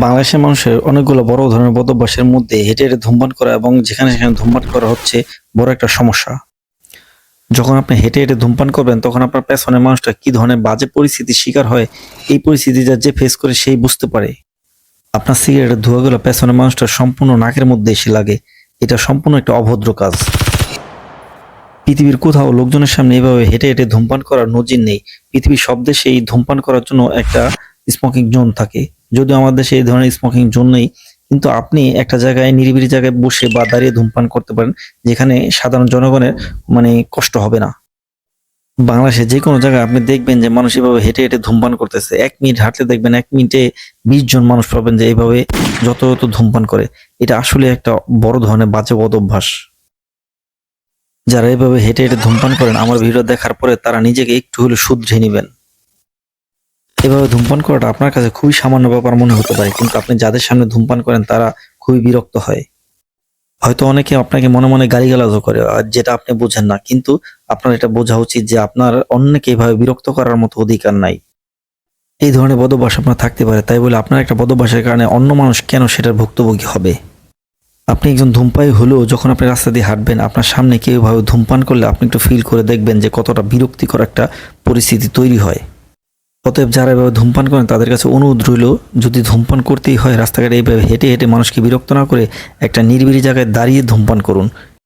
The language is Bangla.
বাংলাদেশের মানুষের অনেকগুলো বড় ধরনের বদভ্যাসের মধ্যে হেঁটে হেঁটে ধূমপান করা এবং যেখানে সেখানে ধূমপান করা হচ্ছে বড় একটা সমস্যা। যখন আপনি হেঁটে হেঁটে ধূমপান করবেন, তখন আপনার পেছনের মানুষটা কি ধরনের বাজে পরিস্থিতির শিকার হয়, এই পরিস্থিতিটা যে ফেস করে সেই বুঝতে পারে। আপনার সিগারেটের ধোঁয়াগুলো পেছনের মানুষটা সম্পূর্ণ নাকের মধ্যে এসে লাগে। এটা সম্পূর্ণ একটা অভদ্র কাজ। পৃথিবীর কোথাও লোকজনের সামনে এভাবে হেঁটে হেঁটে ধূমপান করার নজির নেই। পৃথিবীর সব দেশে এই ধূমপান করার জন্য একটা স্মোকিং জোন থাকে। যদিও আমাদের এই ধরনের স্মোকিং জোন নেই, কিন্তু আপনি একটা জায়গায় নিরিবিলি জায়গায় বসে বা দাঁড়িয়ে ধূমপান করতে পারেন, যেখানে সাধারণ জনগণের মানে কষ্ট হবে না। বাংলাদেশে যে কোনো জায়গায় আপনি দেখবেন যে মানুষ এভাবে হেঁটে হেঁটে ধূমপান করতেছে। এক মিনিট হাঁটলে দেখবেন এক মিনিটে বিশ জন মানুষ পাবেন যে এইভাবে যত যত ধূমপান করে। এটা আসলে একটা বড় ধরনের বাজে বদ অভ্যাস যারা এভাবে হেঁটে হেঁটে ধূমপান করেন, আমার ভিডিও দেখার পরে তারা নিজেকে একটু হলে শুধরে নেবেন। এভাবে ধূমপান করাটা আপনার কাছে খুবই সামান্য ব্যাপার মনে হতে পারে, কিন্তু আপনি যাদের সামনে ধূমপান করেন তারা খুবই বিরক্ত হয়। হয়তো অনেকে আপনাকে মনে মনে গালিগালাজও করে, আর যেটা আপনি বোঝেন না, কিন্তু আপনার এটা বোঝা উচিত যে আপনার অন্যকে এভাবে বিরক্ত করার মতো অধিকার নাই। এই ধরনের বদভ্যাস আপনার থাকতে পারে, তাই বলে আপনার একটা বদভ্যাসের কারণে অন্য মানুষ কেন সেটার ভুক্তভোগী হবে? আপনি একজন ধূমপায়ী হলেও যখন আপনি রাস্তা দিয়ে হাঁটবেন, আপনার সামনে কেউ ধূমপান করলে আপনি একটু ফিল করে দেখবেন যে কতটা বিরক্তিকর একটা পরিস্থিতি তৈরি হয়। অতএব যারা এভাবে ধূমপান করেন, তাদের কাছে অনুরোধ রইল, যদি ধূমপান করতেই হয়, রাস্তাঘাটে এইভাবে হেঁটে হেঁটে মানুষকে বিরক্ত না করে একটা নিরিবিলি জায়গায় দাঁড়িয়ে ধূমপান করুন।